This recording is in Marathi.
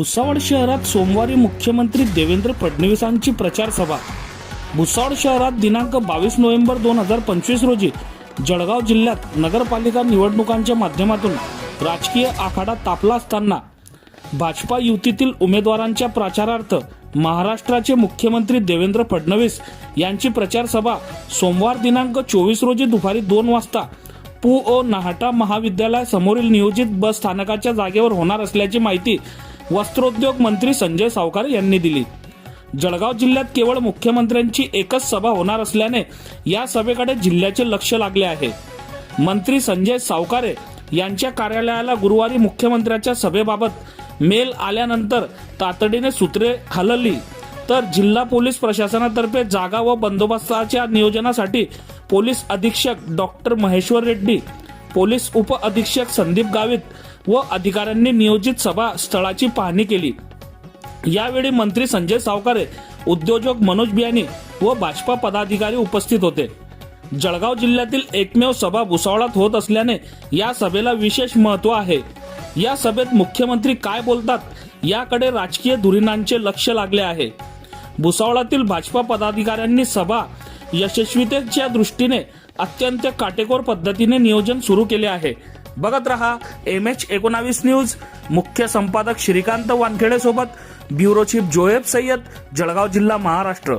भुसावळ शहरात सोमवारी मुख्यमंत्री देवेंद्र फडणवीसांची प्रचार सभा भुसावळ शहरात दिनांक बावीस नोव्हेंबर दोन हजार पंचवीस रोजी जळगाव जिल्ह्यात नगरपालिका निवडणुकांच्या माध्यमातून राजकीय आखाडा तापला असताना भाजपा युतीतील उमेदवारांच्या प्रचारार्थ महाराष्ट्राचे मुख्यमंत्री देवेंद्र फडणवीस यांची प्रचार सभा सोमवार दिनांक चोवीस रोजी दुपारी दोन वाजता पु. ओ. नाहटा महाविद्यालयासमोरील नियोजित बस स्थानकाच्या जागेवर होणार असल्याची माहिती वस्त्रोद्योग मंत्री संजय सावकार यांनी दिली. जळगाव जिल्ह्यात केवळ मुख्यमंत्र्यांची एकच सभा होणार असल्याने या सभेकडे जिल्ह्याचे लक्ष लागले आहे. मंत्री संजय सावकारे यांच्या कार्यालयाला गुरुवारी मुख्यमंत्र्यांच्या सभेबाबत मेल आल्यानंतर तातडीने सूत्रे हलली. तर जिल्हा पोलीस प्रशासनातर्फे जागा व बंदोबस्ताच्या नियोजनासाठी पोलीस अधीक्षक डॉक्टर महेश्वर रेड्डी पोलीस उप अधीक्षक संदीप गावित व अधिकाऱ्यांनी नियोजित सभा स्थळाची पाहणी केली. यावेळी मंत्री संजय सावकारे उद्योजक मनोज बियाणी व भाजपा पदाधिकारी उपस्थित होते. जळगाव जिल्ह्यातील एकमेव सभा भुसावळात होत असल्याने या सभेला विशेष महत्त्व आहे. या सभेत मुख्यमंत्री काय बोलतात याकडे राजकीय धुरीणांचे लक्ष लागले आहे. भुसावळातील भाजपा पदाधिकाऱ्यांनी सभा यशस्वीतेच्या दृष्टीने अत्यंत काटेकोर पद्धतीने नियोजन सुरू केले आहे. बघत रहा एम एच एकोणावीस न्यूज. मुख्य संपादक श्रीकांत वानखेडे सोबत ब्युरो चीफ जोएब सय्यद जळगाव जिल्हा महाराष्ट्र.